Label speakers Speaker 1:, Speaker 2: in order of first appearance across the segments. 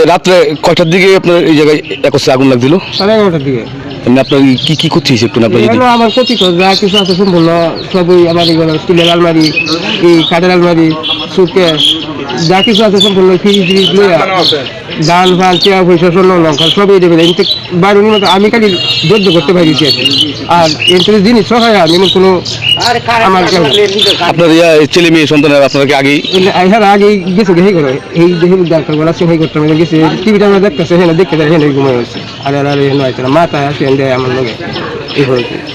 Speaker 1: আচ্ছা রাত্রে কয়টার দিকে আপনার এই জায়গায় একসে আগুন লাগছিল?
Speaker 2: সাড়ে এগারোটার দিকে।
Speaker 1: এমনি আপনার কি কি ক্ষতি হয়েছে একটু আপনার যদি?
Speaker 2: আমার ক্ষতি তো যা কিছু আছে সম্পূর্ণ সবই আমার এগুলো স্টিলের আলমারি এই কাঠের আলমারি সুটকেস যা কিছু আছে সম্পূর্ণ ফ্রিজ ফ্রিজ ডাল ফাল চেয়া পয়সা স্বর্ণ লঙ্কা সবই দেবে। এমনি বারুনি মতো আমি খালি ধৈর্য করতে পারি আর আর এমনি জিনিস সহায় আমি কোনো আমার।
Speaker 1: আপনার ছেলে মেয়ে সন্তানের আগেই
Speaker 2: এলে হ্যাঁ আগে গেছে হেই করে এই ডাক্তার বলা সে হেই করতে হবে গেছে। টিভিটা আমরা দেখতেছে হ্যাঁ দেখতে হ্যাঁ ঘুমাই আর আর হয়েছে না। মাথা আসে দেয় আমার লগে।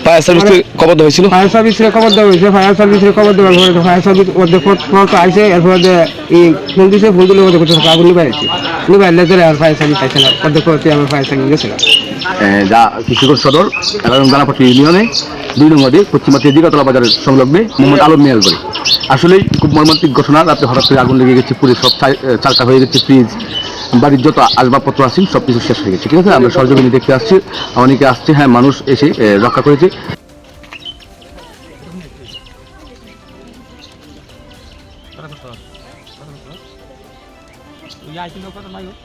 Speaker 1: ফায়ার সার্ভিস থেকে খবর দেওয়া হয়েছিল?
Speaker 2: ফায়ার খবর দেওয়া হয়েছে। ফায়ার সার্ভিসে খবর দেওয়ার পরে ফায়ার সার্ভিস ওদের ফোন তো আইসে এরপর এই ফোন দিছে ফোন দিলে ওদের আগুন
Speaker 3: ইউনিয়নে সংলগ্নে মোহাম্মদ আলম বাড়ি। আসলেই খুব মর্মান্তিক ঘটনা, রাতে হঠাৎ করে আগুন লেগে গেছে পুরে সব চালটা হয়ে গেছে ফ্রিজ বাড়ির যত আসবাবপত্র আছে, সব কিছু শেষ হয়ে গেছে, ঠিক আছে? আমরা সরজমিনে দেখতে আসছি অনেকে আসছে হ্যাঁ মানুষ এসে রক্ষা করেছে। याची लोक तर नाही होत